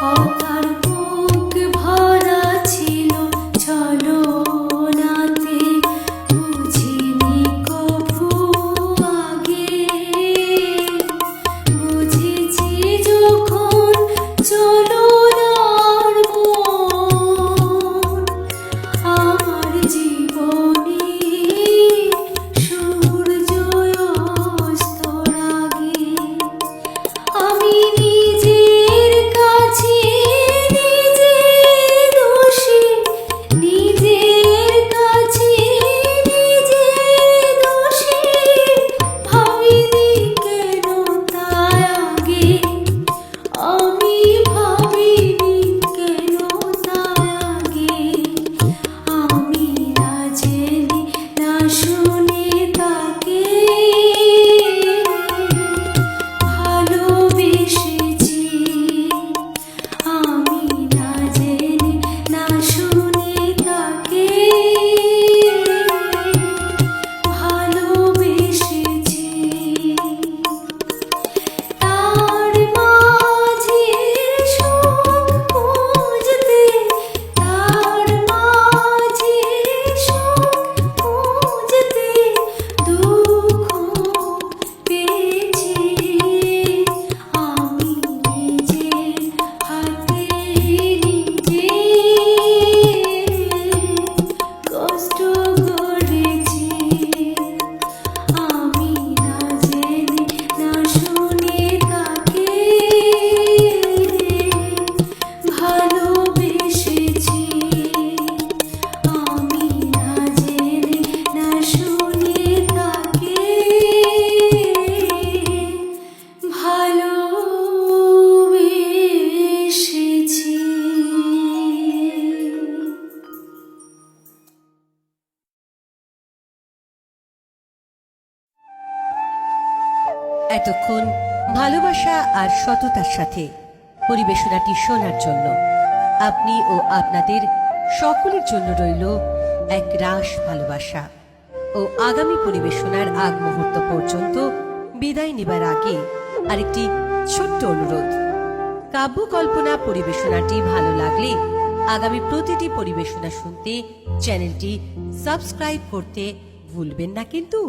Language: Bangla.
红 এতক্ষণ ভালোবাসা আর সততার সাথে পরিবেশনাটি শোনার জন্য আপনি ও আপনাদের সকলের জন্য রইল এক রাস ভালোবাসা ও আগামী পরিবেশনার আগ মুহূর্ত পর্যন্ত বিদায় নেবার আগে আরেকটি ছোট্ট অনুরোধ। কাব্যকল্পনা পরিবেশনাটি ভালো লাগলে আগামী প্রতিটি পরিবেশনা শুনতে চ্যানেলটি সাবস্ক্রাইব করতে ভুলবেন না কিন্তু।